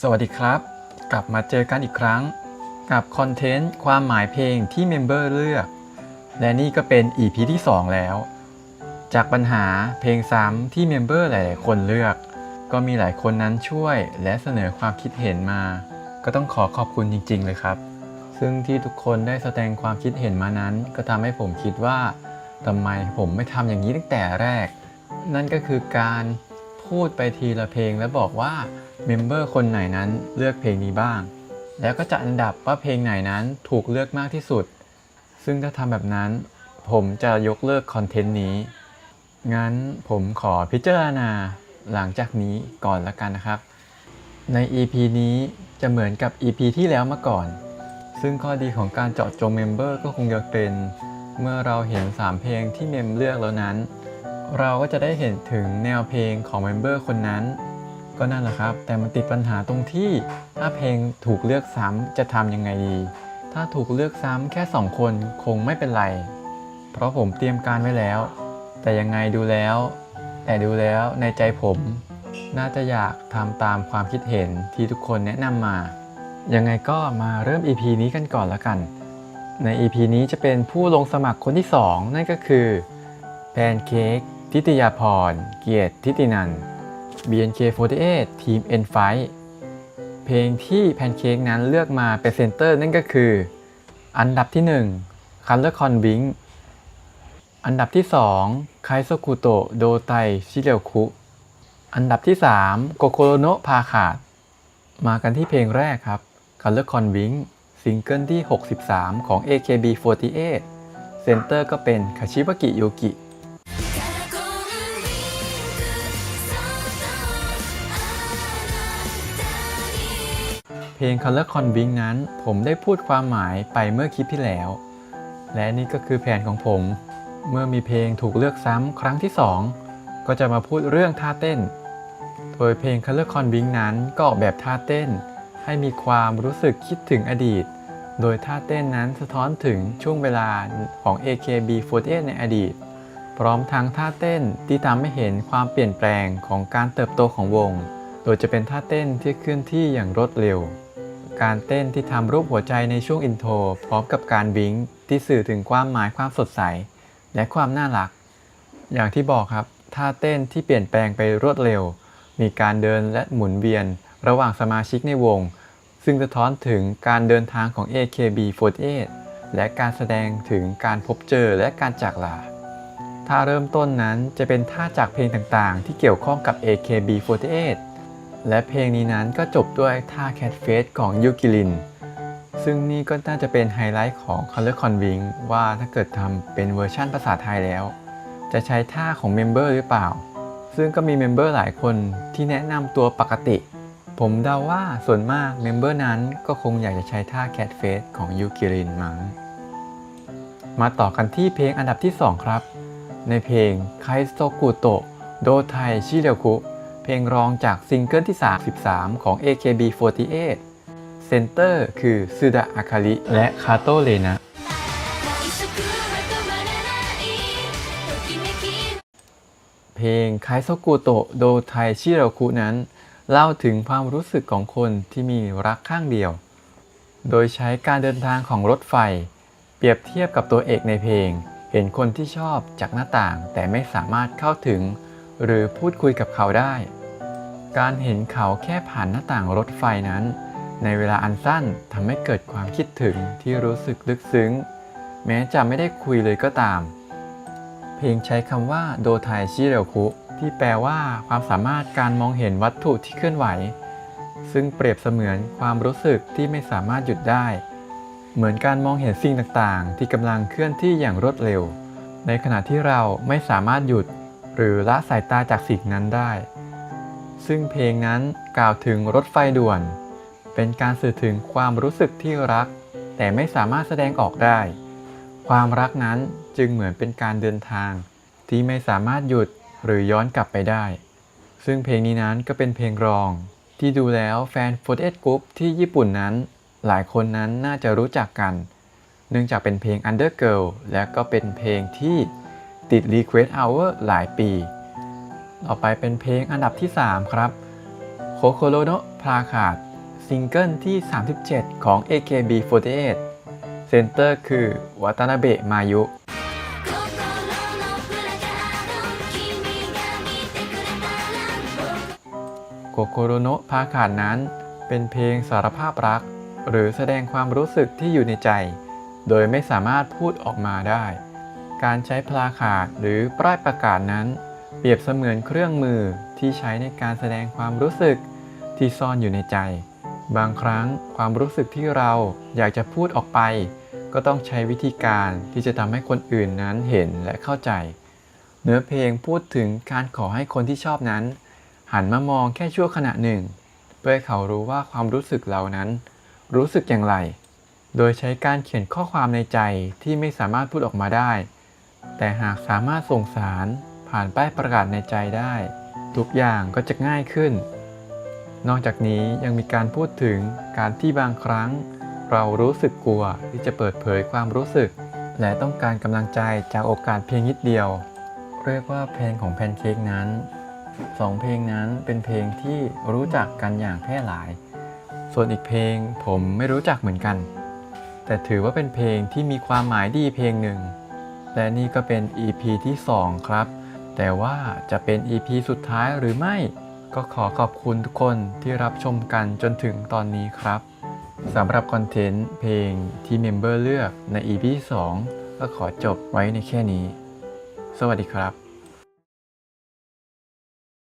สวัสดีครับ กลับมาเจอกันอีกครั้ง กับคอนเทนต์ความหมายเพลงที่เมมเบอร์เลือก และนี่ก็เป็น EP ที่ 2 แล้ว จากปัญหาเพลงซ้ำที่เมมเบอร์หลายๆคนเลือก ก็มีหลายคนนั้นช่วยและเสนอความคิดเห็นมา ก็ต้องขอขอบคุณจริง ๆ เลยครับ ซึ่งที่ทุกคนได้แสดงความคิดเห็นมานั้น ก็ทำให้ผมคิดว่าทำไมผมไม่ทำอย่างนี้ตั้งแต่แรก นั่นก็คือการพูดไปทีละเพลงแล้วบอกว่า เมมเบอร์คนไหนนั้นเลือกเพลงนี้บ้าง แล้วก็จะอันดับว่าเพลงไหนนั้นถูกเลือกมากที่สุด ซึ่งถ้าทำแบบนั้น ผมจะยกเลิกคอนเทนต์นี้ งั้นผมขอพิจารณาหลังจากนี้ก่อนละกันนะครับ ใน EP นี้จะเหมือนกับ EP ที่แล้วมาก่อน ซึ่งข้อดีของการเจาะจงเมมเบอร์ก็คงจะเป็น เมื่อเราเห็น 3 เพลงที่เมมเลือกแล้วนั้น เราก็จะได้เห็นถึงแนวเพลงของเมมเบอร์คนนั้น ก็นั่นแหละครับ แต่มันติดปัญหาตรงที่ถ้าเพลงถูกเลือกซ้ำจะทำยังไงดี ถ้าถูกเลือกซ้ำแค่ 2 คนคงไม่เป็นไร เพราะผมเตรียมการไว้แล้ว แต่ยังไงดูแล้ว แต่ดูแล้วในใจผม น่าจะอยากทำตามความคิดเห็นที่ทุกคนแนะนำมา ยังไงก็มาเริ่ม EP นี้กันก่อนละกัน ใน EP นี้จะเป็นผู้ลงสมัครคนที่ 2 นั่นก็คือแพนเค้กทิติยาพร เกียรติทิตินันท์ BNK48 ทีม N5 เพลงที่แพนเค้กนั้นเลือกมาเป็นเซนเตอร์นั่นก็คือ อันดับที่ 1 Color Con Wing อันดับที่ 2 ไคโซคุโตะโดไตชิเรียวคุ อันดับที่ 3 โกโคโรโนะพาขาด มากันที่เพลงแรกครับ Color Con Wing ซิงเกิลที่ 63 ของ AKB48 เซนเตอร์ก็เป็นคาชิบากิโยกิ เพลง Color Con Wing นั้นผมได้พูดความหมายไปเมื่อคลิปที่แล้ว และนี่ก็คือแผนของผม เมื่อมีเพลงถูกเลือกซ้ำครั้งที่ 2 ก็จะมาพูดเรื่องท่าเต้น โดยเพลง Color Con Wing นั้นก็ออกแบบท่าเต้น ให้มีความรู้สึกคิดถึงอดีต โดยท่าเต้นนั้นสะท้อนถึงช่วงเวลาของ AKB48 ในอดีต พร้อมทั้งท่าเต้นที่ทำให้เห็นความเปลี่ยนแปลงของการเติบโตของวง โดยจะเป็นท่าเต้นที่เคลื่อนที่อย่างรวดเร็ว การเต้นที่ทำรูปหัวใจในช่วงอินโทรพร้อมกับการบิงที่สื่อถึงความหมายความสดใส และความน่ารัก อย่างที่บอกครับท่าเต้นที่เปลี่ยนแปลงไปรวดเร็ว มีการเดินและหมุนเวียน ระหว่างสมาชิกในวง ซึ่งสะท้อนถึงการเดินทางของ AKB48 และการแสดงถึงการพบเจอและการจากลาท่าเริ่มต้นนั้นจะเป็นท่าจากเพลงต่างๆ ที่เกี่ยวข้องกับ AKB48 และเพลงนี้นั้นก็จบด้วยท่า Cat Face ของยูกิลิน ซึ่งนี่ก็น่าจะเป็นไฮไลท์ของ Color Con Wing ว่าถ้าเกิดทำเป็นเวอร์ชั่นภาษาไทยแล้ว จะใช้ท่าของเมมเบอร์หรือเปล่า ซึ่งก็มีเมมเบอร์หลายคนที่แนะนำตัวปกติ ผมเดาว่าส่วนมากเมมเบอร์นั้นก็คงอยากจะใช้ท่า Cat Face ของยูกิรินมั้งมาต่อกันที่เพลงอันดับที่ 2 ครับ ในเพลงไคโซกุโตโดไทชิเรียวคุ เพลงรองจากซิงเกิลที่ 33 ของ AKB48 เซนเตอร์คือซึดะอาคาริและคาโตเลนะ เพลงไคโซกุโตโดไทชิเรคุนั้น เล่าถึงความรู้สึกของคนที่มีรักข้างเดียว โดยใช้การเดินทางของรถไฟ เปรียบเทียบกับตัวเอกในเพลง เห็นคนที่ชอบจากหน้าต่างแต่ไม่สามารถเข้าถึง หรือพูดคุยกับเขาได้ การเห็นเขาแค่ผ่านหน้าต่างรถไฟนั้น ในเวลาอันสั้นทำให้เกิดความคิดถึงที่รู้สึกลึกซึ้ง แม้จะไม่ได้คุยเลยก็ตาม เพลงใช้คำว่าโดไทชิเรคุที่แปลว่าความสามารถการมองเห็นวัตถุที่เคลื่อนไหว ซึ่งเปรียบเสมือนความรู้สึกที่ไม่สามารถหยุดได้ เหมือนการมองเห็นสิ่งต่างๆ ที่กำลังเคลื่อนที่อย่างรวดเร็ว ในขณะที่เราไม่สามารถหยุด หรือละสายตาจากสิ่งนั้นได้ ซึ่งเพลงนั้นกล่าวถึงรถไฟด่วน เป็นการสื่อถึงความรู้สึกที่รัก แต่ไม่สามารถแสดงออกได้ ความรักนั้นจึงเหมือนเป็นการเดินทาง ที่ไม่สามารถหยุดหรือย้อนกลับไปได้ ซึ่งเพลงนี้นั้นก็เป็นเพลงรอง ที่ดูแล้วแฟน48 Group ที่ญี่ปุ่นนั้น หลายคนนั้นน่าจะรู้จักกัน เนื่องจากเป็นเพลง Undergirl และก็เป็นเพลงที่ติด Request Hour หลายปี ต่อไปเป็นเพลงอันดับที่ 3 ครับโคโคโรโนพลาขาดซิงเกิลที่ 37 ของ AKB48 เซนเตอร์คือวัตนาเบะมายุโคโคโรโนพลาขาดนั้น เป็นเพลงสารภาพรัก หรือแสดงความรู้สึกที่อยู่ในใจ โดยไม่สามารถพูดออกมาได้ การใช้พลาขาดหรือป้ายประกาศนั้น เปรียบเสมือนเครื่องมือที่ใช้ในการแสดงความรู้สึกที่ซ่อนอยู่ในใจ บางครั้งความรู้สึกที่เราอยากจะพูดออกไป ก็ต้องใช้วิธีการที่จะทำให้คนอื่นนั้นเห็นและเข้าใจ เนื้อเพลงพูดถึงการขอให้คนที่ชอบนั้น หันมามองแค่ชั่วขณะหนึ่ง เพื่อให้เขารู้ว่าความรู้สึกเรานั้น รู้สึกอย่างไร โดยใช้การเขียนข้อความในใจที่ไม่สามารถพูดออกมาได้ แต่หากสามารถส่งสาร ผ่านป้ายประกาศในใจได้ ทุกอย่างก็จะง่ายขึ้น นอกจากนี้ยังมีการพูดถึงการที่บางครั้ง เรารู้สึกกลัวที่จะเปิดเผยความรู้สึก และต้องการกำลังใจจากโอกาสเพียงนิดเดียว เรียกว่าเพลงของแพนเค้กนั้นสองเพลงนั้นเป็นเพลงที่รู้จักกันอย่างแพร่หลาย ส่วนอีกเพลงผมไม่รู้จักเหมือนกัน แต่ถือว่าเป็นเพลงที่มีความหมายดีเพลงหนึ่ง และนี่ก็เป็น EP ที่ 2 ครับ แต่ว่าจะเป็น EP สุดท้ายหรือไม่ ก็ขอขอบคุณทุกคนที่รับชมกันจนถึงตอนนี้ครับสำหรับคอนเทนต์เพลงที่เมมเบอร์เลือกใน EP 2ก็ขอจบไว้ในแค่นี้ สวัสดีครับ